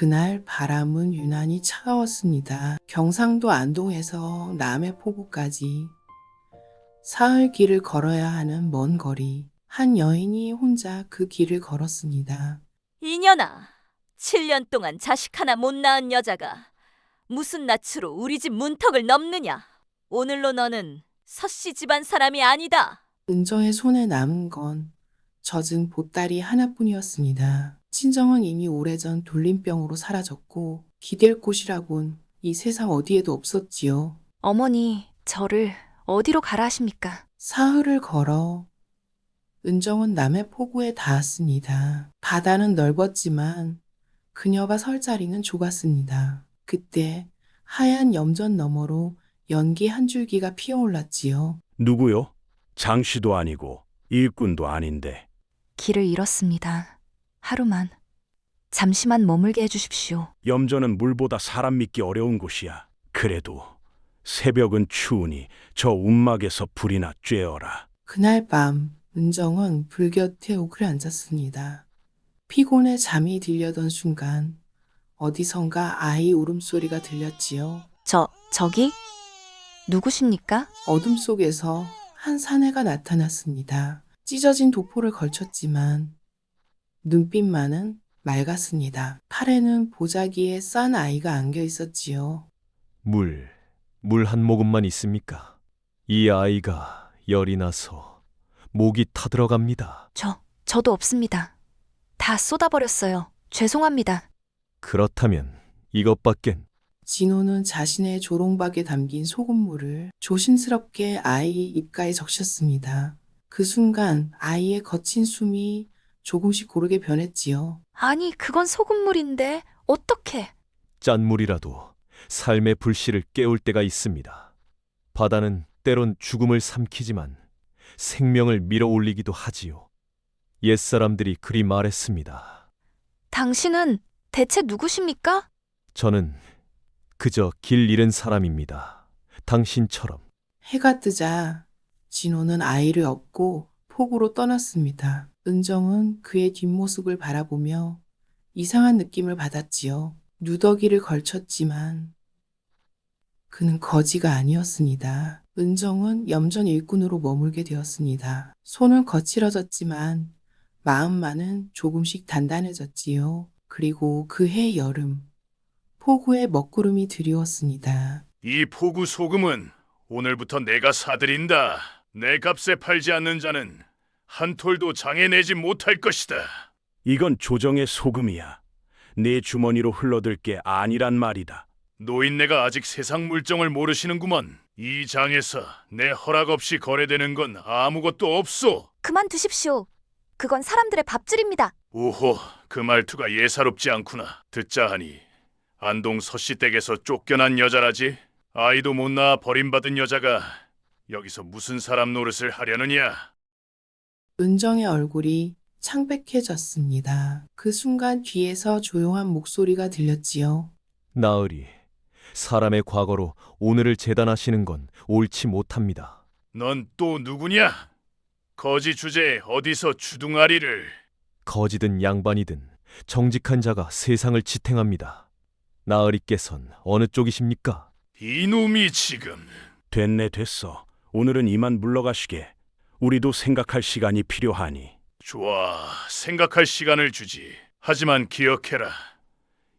그날 바람은 유난히 차가웠습니다. 경상도 안동에서 남해 포구까지 사흘 길을 걸어야 하는 먼 거리. 한 여인이 혼자 그 길을 걸었습니다. 이년아, 7년 동안 자식 하나 못 낳은 여자가 무슨 낯으로 우리 집 문턱을 넘느냐? 오늘로 너는 서씨 집안 사람이 아니다. 은정의 손에 남은 건 젖은 보따리 하나뿐이었습니다. 친정은 이미 오래전 돌림병으로 사라졌고 기댈 곳이라곤 이 세상 어디에도 없었지요. 어머니, 저를 어디로 가라 하십니까? 사흘을 걸어 은정은 남해 포구에 닿았습니다. 바다는 넓었지만 그녀가 설 자리는 좁았습니다. 그때 하얀 염전 너머로 연기 한 줄기가 피어올랐지요. 누구요? 장씨도 아니고 일꾼도 아닌데 길을 잃었습니다. 하루만. 잠시만 머물게 해주십시오. 염전은 물보다 사람 믿기 어려운 곳이야. 그래도 새벽은 추우니 저 움막에서 불이나 쬐어라. 그날 밤 은정은 불 곁에 오그려 앉았습니다. 피곤해 잠이 들려던 순간 어디선가 아이 울음소리가 들렸지요. 저, 저기? 누구십니까? 어둠 속에서 한 사내가 나타났습니다. 찢어진 도포를 걸쳤지만 눈빛만은 맑았습니다. 팔에는 보자기에 싼 아이가 안겨 있었지요. 물, 물 한 모금만 있습니까? 이 아이가 열이 나서 목이 타들어갑니다. 저, 저도 없습니다. 다 쏟아버렸어요. 죄송합니다. 그렇다면 이것밖엔 진호는 자신의 조롱박에 담긴 소금물을 조심스럽게 아이 입가에 적셨습니다. 그 순간 아이의 거친 숨이 조금씩 고르게 변했지요. 아니, 그건 소금물인데, 어떻게? 짠물이라도 삶의 불씨를 깨울 때가 있습니다. 바다는 때론 죽음을 삼키지만 생명을 밀어 올리기도 하지요. 옛사람들이 그리 말했습니다. 당신은 대체 누구십니까? 저는 그저 길 잃은 사람입니다. 당신처럼 해가 뜨자 진호는 아이를 업고 폭우로 떠났습니다. 은정은 그의 뒷모습을 바라보며 이상한 느낌을 받았지요. 누더기를 걸쳤지만 그는 거지가 아니었습니다. 은정은 염전 일꾼으로 머물게 되었습니다. 손은 거칠어졌지만 마음만은 조금씩 단단해졌지요. 그리고 그해 여름 폭우에 먹구름이 드리웠습니다. 이 포구 소금은 오늘부터 내가 사들인다. 내 값에 팔지 않는 자는 한 톨도 장해 내지 못할 것이다. 이건 조정의 소금이야. 내 주머니로 흘러들 게 아니란 말이다. 노인네가 아직 세상 물정을 모르시는구먼. 이 장에서 내 허락 없이 거래되는 건 아무것도 없소. 그만 두십시오. 그건 사람들의 밥줄입니다. 오호, 그 말투가 예사롭지 않구나. 듣자 하니 안동 서씨 댁에서 쫓겨난 여자라지. 아이도 못 낳아 버림받은 여자가 여기서 무슨 사람 노릇을 하려느냐? 은정의 얼굴이 창백해졌습니다. 그 순간 뒤에서 조용한 목소리가 들렸지요. 나으리 사람의 과거로 오늘을 재단하시는 건 옳지 못합니다. 넌 또 누구냐? 거지 주제에 어디서 주둥아리를 거지든 양반이든 정직한 자가 세상을 지탱합니다. 나으리께선 어느 쪽이십니까? 이놈이 지금 됐네 됐어. 오늘은 이만 물러가시게. 우리도 생각할 시간이 필요하니. 좋아 생각할 시간을 주지 하지만 기억해라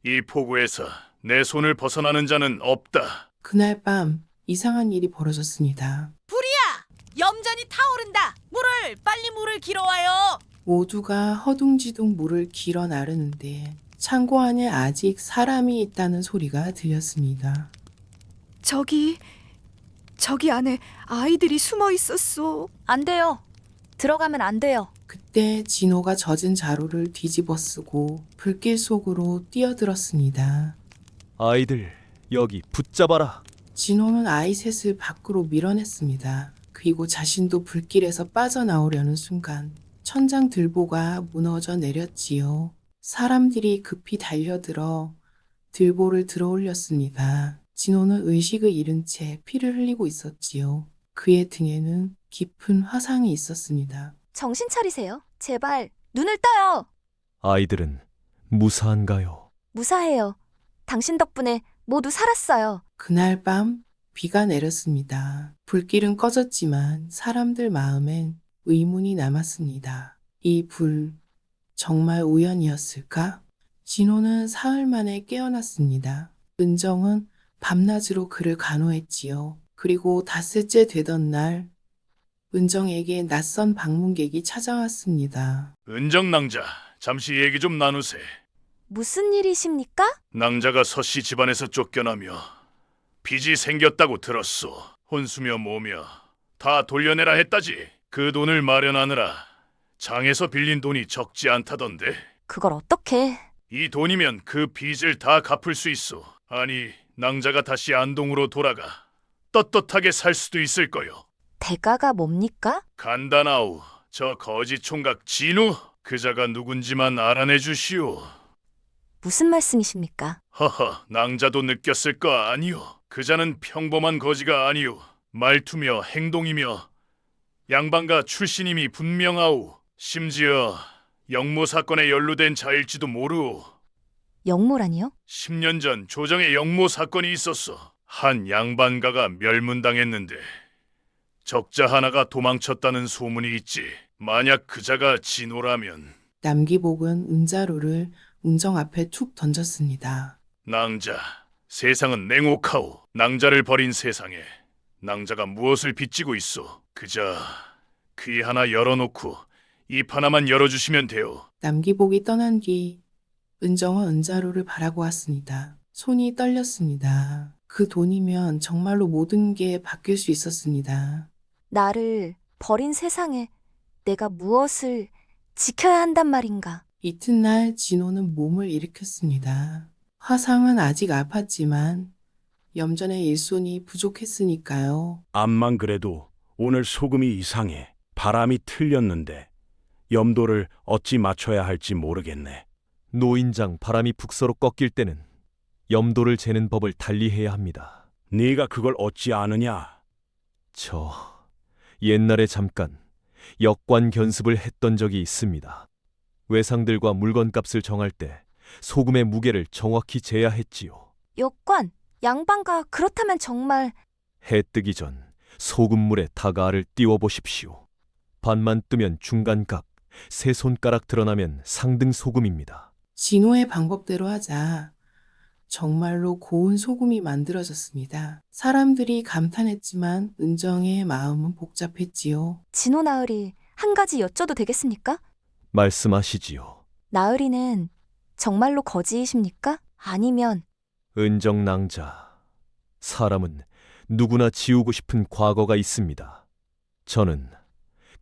이 포구에서 내 손을 벗어나는 자는 없다 그날 밤 이상한 일이 벌어졌습니다. 염전이 타오른다. 물을 빨리 물을 길어와요. 모두가 허둥지둥 물을 길어 나르는데 창고 안에 아직 사람이 있다는 소리가 들렸습니다. 저기 저기 안에 아이들이 숨어 있었어. 안 돼요. 들어가면 안 돼요. 그때 진호가 젖은 자루를 뒤집어 쓰고 불길 속으로 뛰어들었습니다. 아이들 여기 붙잡아라. 진호는 아이 셋을 밖으로 밀어냈습니다. 그리고 자신도 불길에서 빠져나오려는 순간 천장 들보가 무너져 내렸지요. 사람들이 급히 달려들어 들보를 들어 올렸습니다. 진호는 의식을 잃은 채 피를 흘리고 있었지요. 그의 등에는 깊은 화상이 있었습니다. 정신 차리세요. 제발, 눈을 떠요. 아이들은 무사한가요? 무사해요. 당신 덕분에 모두 살았어요. 그날 밤 비가 내렸습니다. 불길은 꺼졌지만 사람들 마음엔 의문이 남았습니다. 이 불 정말 우연이었을까? 진호는 사흘 만에 깨어났습니다. 은정은 밤낮으로 그를 간호했지요. 그리고 닷새째 되던 날 은정에게 낯선 방문객이 찾아왔습니다. 은정 낭자, 잠시 얘기 좀 나누세. 무슨 일이십니까? 낭자가 서씨 집안에서 쫓겨나며 빚이 생겼다고 들었소. 혼수며 뭐며 다 돌려내라 했다지. 그 돈을 마련하느라 장에서 빌린 돈이 적지 않다던데. 그걸 어떻게? 이 돈이면 그 빚을 다 갚을 수 있어. 아니, 낭자가 다시 안동으로 돌아가 떳떳하게 살 수도 있을 거요. 대가가 뭡니까? 간단하오. 저 거지 총각 진우 그자가 누군지만 알아내 주시오. 무슨 말씀이십니까? 허허, 낭자도 느꼈을 거 아니오. 그자는 평범한 거지가 아니오. 말투며 행동이며 양반가 출신임이 분명하오. 심지어 영모 사건에 연루된 자일지도 모르오. 영모라니요? 10년 전 조정에 영모 사건이 있었어. 한 양반가가 멸문당했는데 적자 하나가 도망쳤다는 소문이 있지. 만약 그자가 진호라면 남기복은 은자루를 은정 앞에 툭 던졌습니다. 낭자, 세상은 냉혹하오. 낭자를 버린 세상에 낭자가 무엇을 빚지고 있어? 그저 귀 하나 열어놓고 입 하나만 열어주시면 돼요. 남기복이 떠난 뒤 은정은 은자루를 바라고 왔습니다. 손이 떨렸습니다. 그 돈이면 정말로 모든 게 바뀔 수 있었습니다. 나를 버린 세상에 내가 무엇을 지켜야 한단 말인가? 이튿날 진호는 몸을 일으켰습니다. 화상은 아직 아팠지만 염전의 일손이 부족했으니까요. 암만 그래도 오늘 소금이 이상해. 바람이 틀렸는데 염도를 어찌 맞춰야 할지 모르겠네. 노인장 바람이 북서로 꺾일 때는 염도를 재는 법을 달리해야 합니다. 네가 그걸 어찌 아느냐? 저 옛날에 잠깐 역관 견습을 했던 적이 있습니다. 외상들과 물건값을 정할 때 소금의 무게를 정확히 재야 했지요. 역관, 양반가 그렇다면 정말 해 뜨기 전 소금물에 다가알을 띄워 보십시오. 반만 뜨면 중간값, 세 손가락 드러나면 상등 소금입니다. 진호의 방법대로 하자 정말로 고운 소금이 만들어졌습니다. 사람들이 감탄했지만 은정의 마음은 복잡했지요. 진호 나으리 한 가지 여쭤도 되겠습니까? 말씀하시지요. 나으리는 정말로 거지이십니까? 아니면 은정낭자. 사람은 누구나 지우고 싶은 과거가 있습니다. 저는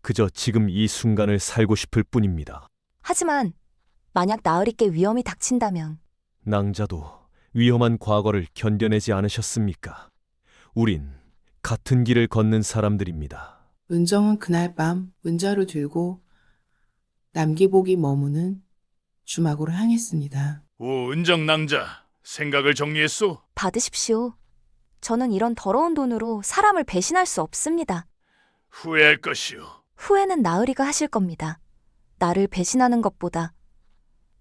그저 지금 이 순간을 살고 싶을 뿐입니다. 하지만 만약 나으리께 위험이 닥친다면 낭자도 위험한 과거를 견뎌내지 않으셨습니까? 우린 같은 길을 걷는 사람들입니다. 은정은 그날 밤 은자루 들고 남기복이 머무는 주막으로 향했습니다. 오, 은정 낭자, 생각을 정리했소? 받으십시오. 저는 이런 더러운 돈으로 사람을 배신할 수 없습니다. 후회할 것이오. 후회는 나으리가 하실 겁니다. 나를 배신하는 것보다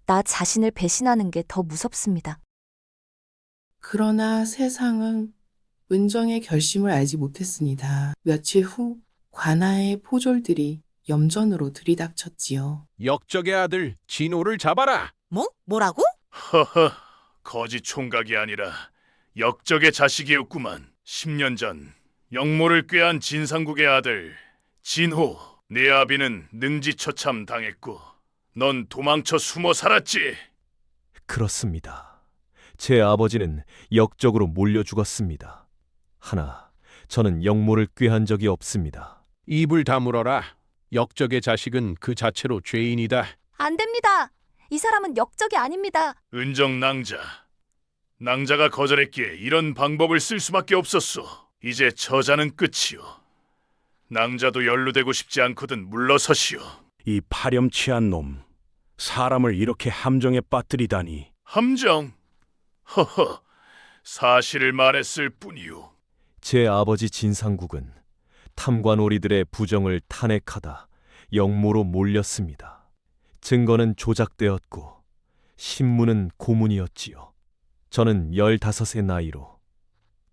나 자신을 배신하는 게 더 무섭습니다. 그러나 세상은 은정의 결심을 알지 못했습니다. 며칠 후 관아의 포졸들이 염전으로 들이닥쳤지요. 역적의 아들 진호를 잡아라. 뭐? 뭐라고? 허허, 거지 총각이 아니라 역적의 자식이었구만. 10년 전 영모를 꾀한 진상국의 아들 진호. 네 아비는 능지처참 당했고 넌 도망쳐 숨어 살았지. 그렇습니다. 제 아버지는 역적으로 몰려 죽었습니다. 하나, 저는 영모를 꾀한 적이 없습니다. 입을 다물어라. 역적의 자식은 그 자체로 죄인이다. 안 됩니다. 이 사람은 역적이 아닙니다. 은정 낭자. 낭자가 거절했기에 이런 방법을 쓸 수밖에 없었소. 이제 저자는 끝이오. 낭자도 연루되고 싶지 않거든 물러서시오. 이 파렴치한 놈. 사람을 이렇게 함정에 빠뜨리다니. 함정. 허허. 사실을 말했을 뿐이오. 제 아버지 진상국은 탐관오리들의 부정을 탄핵하다 영모로 몰렸습니다. 증거는 조작되었고 신문은 고문이었지요. 저는 15의 나이로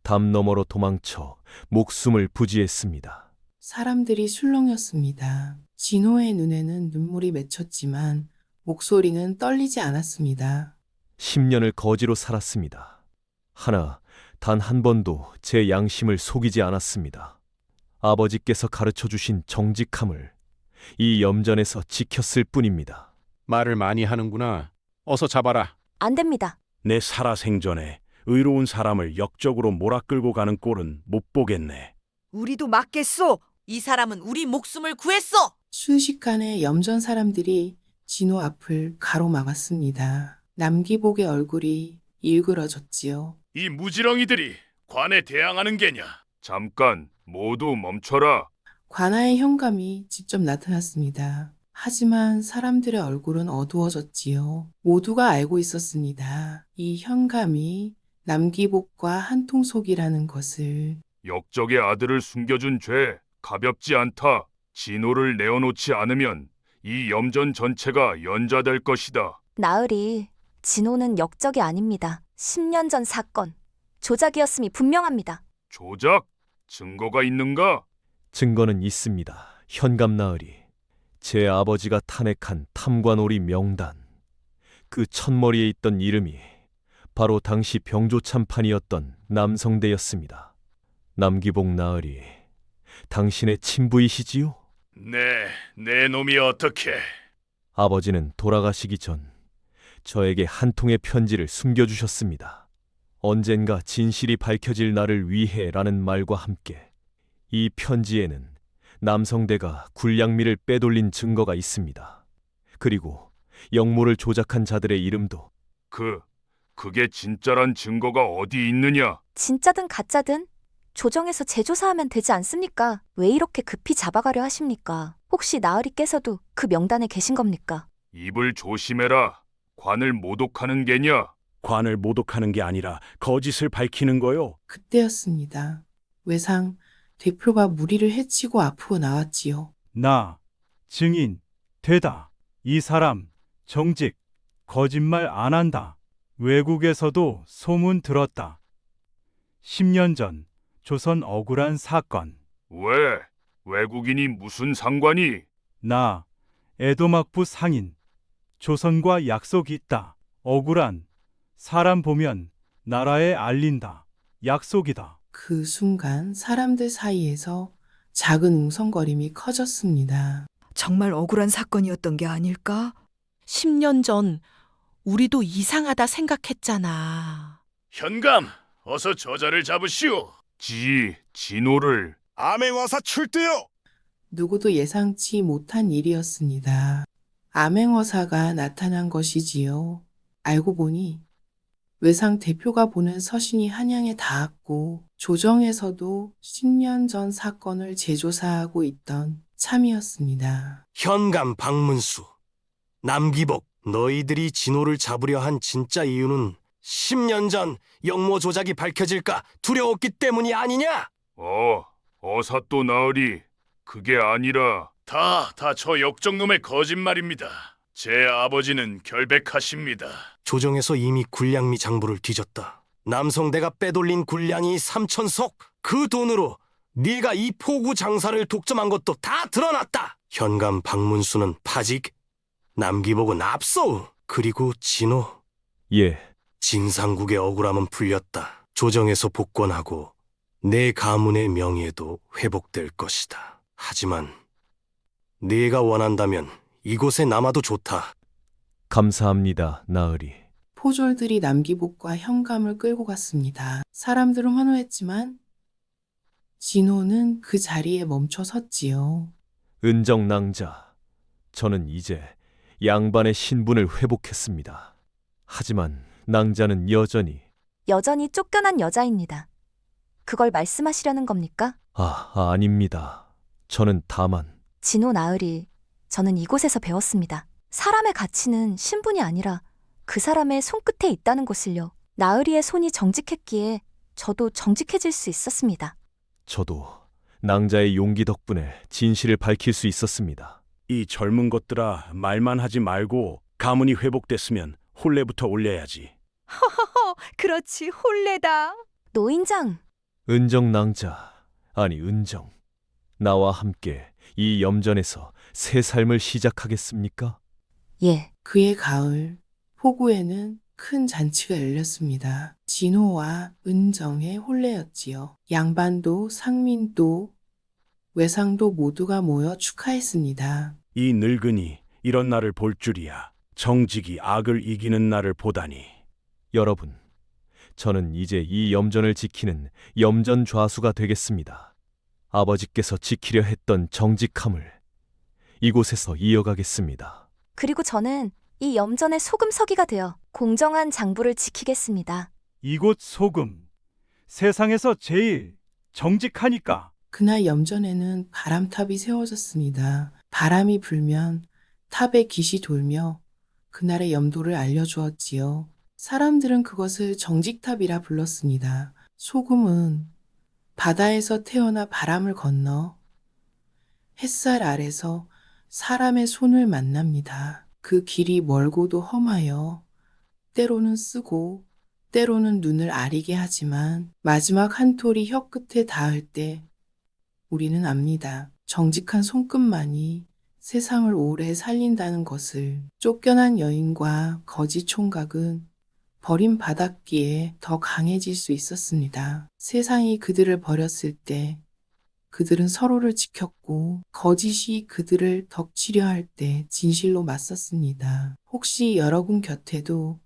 담 너머로 도망쳐 목숨을 부지했습니다. 사람들이 술렁였습니다. 진호의 눈에는 눈물이 맺혔지만 목소리는 떨리지 않았습니다. 10년을 거지로 살았습니다. 하나, 단 한 번도 제 양심을 속이지 않았습니다. 아버지께서 가르쳐 주신 정직함을 이 염전에서 지켰을 뿐입니다. 말을 많이 하는구나. 어서 잡아라. 안 됩니다. 내 살아생전에 의로운 사람을 역적으로 몰아끌고 가는 꼴은 못 보겠네. 우리도 맞겠소. 이 사람은 우리 목숨을 구했소. 순식간에 염전 사람들이 진호 앞을 가로막았습니다. 남기복의 얼굴이 일그러졌지요. 이 무지렁이들이 관에 대항하는 게냐? 잠깐 모두 멈춰라. 관아의 현감이 직접 나타났습니다. 하지만 사람들의 얼굴은 어두워졌지요. 모두가 알고 있었습니다. 이 현감이 남기복과 한통속이라는 것을 역적의 아들을 숨겨준 죄 가볍지 않다. 진호를 내어놓지 않으면 이 염전 전체가 연좌될 것이다. 나으리, 진호는 역적이 아닙니다. 10년 전 사건. 조작이었음이 분명합니다. 조작? 증거가 있는가? 증거는 있습니다. 현감 나으리. 제 아버지가 탄핵한 탐관오리 명단. 그 첫머리에 있던 이름이 바로 당시 병조 참판이었던 남성대였습니다. 남기복 나으리. 당신의 친부이시지요? 네, 내 놈이 어떻게? 아버지는 돌아가시기 전 저에게 한 통의 편지를 숨겨주셨습니다. 언젠가 진실이 밝혀질 날을 위해라는 말과 함께 이 편지에는 남성대가 굴량미를 빼돌린 증거가 있습니다. 그리고 역모를 조작한 자들의 이름도 그 그게 진짜란 증거가 어디 있느냐? 진짜든 가짜든 조정에서 재조사하면 되지 않습니까? 왜 이렇게 급히 잡아가려 하십니까? 혹시 나으리께서도 그 명단에 계신 겁니까? 입을 조심해라. 관을 모독하는 게냐? 관을 모독하는 게 아니라 거짓을 밝히는 거요. 그때였습니다. 외상 대표가 무리를 해치고 앞으로 나왔지요. 나, 증인, 되다. 이 사람, 정직, 거짓말 안 한다. 외국에서도 소문 들었다. 10년 전, 조선 억울한 사건. 왜? 외국인이 무슨 상관이? 나, 에도막부 상인. 조선과 약속 있다. 억울한. 사람 보면 나라에 알린다. 약속이다. 그 순간 사람들 사이에서 작은 웅성거림이 커졌습니다. 정말 억울한 사건이었던 게 아닐까? 10년 전 우리도 이상하다 생각했잖아. 현감, 어서 저자를 잡으시오. 지, 진호를 암행어사 출두요! 누구도 예상치 못한 일이었습니다. 암행어사가 나타난 것이지요. 알고 보니 외상 대표가 보낸 서신이 한양에 닿았고 조정에서도 10년 전 사건을 재조사하고 있던 참이었습니다. 현감 박문수, 남기복, 너희들이 진호를 잡으려 한 진짜 이유는 10년 전 역모 조작이 밝혀질까 두려웠기 때문이 아니냐? 어, 어사 또 나으리. 그게 아니라 다, 다 저 역적놈의 거짓말입니다. 제 아버지는 결백하십니다. 조정에서 이미 굴량미 장부를 뒤졌다. 남성대가 빼돌린 굴량이 3천석. 그 돈으로 네가 이 포구 장사를 독점한 것도 다 드러났다. 현감 박문수는 파직, 남기복은 압소. 그리고 진호, 예, 진상국의 억울함은 풀렸다. 조정에서 복권하고 내 가문의 명예도 회복될 것이다. 하지만 네가 원한다면 이곳에 남아도 좋다. 감사합니다, 나으리. 포졸들이 남기복과 현감을 끌고 갔습니다. 사람들은 환호했지만 진호는 그 자리에 멈춰 섰지요. 은정 낭자. 저는 이제 양반의 신분을 회복했습니다. 하지만 낭자는 여전히 여전히 쫓겨난 여자입니다. 그걸 말씀하시려는 겁니까? 아, 아닙니다. 저는 다만 진호 나으리, 저는 이곳에서 배웠습니다. 사람의 가치는 신분이 아니라 그 사람의 손끝에 있다는 것을요. 나으리의 손이 정직했기에 저도 정직해질 수 있었습니다. 저도 낭자의 용기 덕분에 진실을 밝힐 수 있었습니다. 이 젊은 것들아 말만 하지 말고 가문이 회복됐으면 혼례부터 올려야지. 허허허, 그렇지, 홀레다. 노인장, 은정 낭자, 아니 은정. 나와 함께 이 염전에서 새 삶을 시작하겠습니까? 예, 그의 가을, 포구에는 큰 잔치가 열렸습니다. 진호와 은정의 혼례였지요. 양반도 상민도 외상도 모두가 모여 축하했습니다. 이 늙은이 이런 날을 볼 줄이야. 정직이 악을 이기는 날을 보다니. 여러분, 저는 이제 이 염전을 지키는 염전 좌수가 되겠습니다. 아버지께서 지키려 했던 정직함을 이곳에서 이어가겠습니다. 그리고 저는 이 염전의 소금서기가 되어 공정한 장부를 지키겠습니다. 이곳 소금. 세상에서 제일 정직하니까. 그날 염전에는 바람탑이 세워졌습니다. 바람이 불면 탑에 깃이 돌며 그날의 염도를 알려주었지요. 사람들은 그것을 정직탑이라 불렀습니다. 소금은 바다에서 태어나 바람을 건너 햇살 아래서 사람의 손을 만납니다. 그 길이 멀고도 험하여 때로는 쓰고 때로는 눈을 아리게 하지만 마지막 한 톨이 혀 끝에 닿을 때 우리는 압니다. 정직한 손끝만이 세상을 오래 살린다는 것을 쫓겨난 여인과 거지 총각은 버린 바닷기에 더 강해질 수 있었습니다. 세상이 그들을 버렸을 때 그들은 서로를 지켰고 거짓이 그들을 덮치려 할 때 진실로 맞섰습니다. 혹시 여러분 곁에도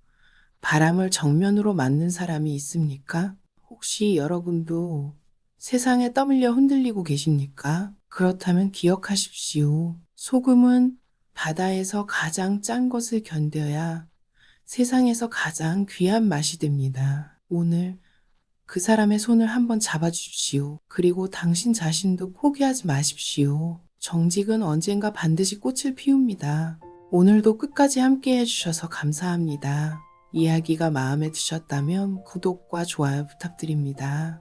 바람을 정면으로 맞는 사람이 있습니까? 혹시 여러분도 세상에 떠밀려 흔들리고 계십니까? 그렇다면 기억하십시오. 소금은 바다에서 가장 짠 것을 견뎌야 세상에서 가장 귀한 맛이 됩니다. 오늘 그 사람의 손을 한번 잡아주십시오. 그리고 당신 자신도 포기하지 마십시오. 정직은 언젠가 반드시 꽃을 피웁니다. 오늘도 끝까지 함께 해주셔서 감사합니다. 이야기가 마음에 드셨다면 구독과 좋아요 부탁드립니다.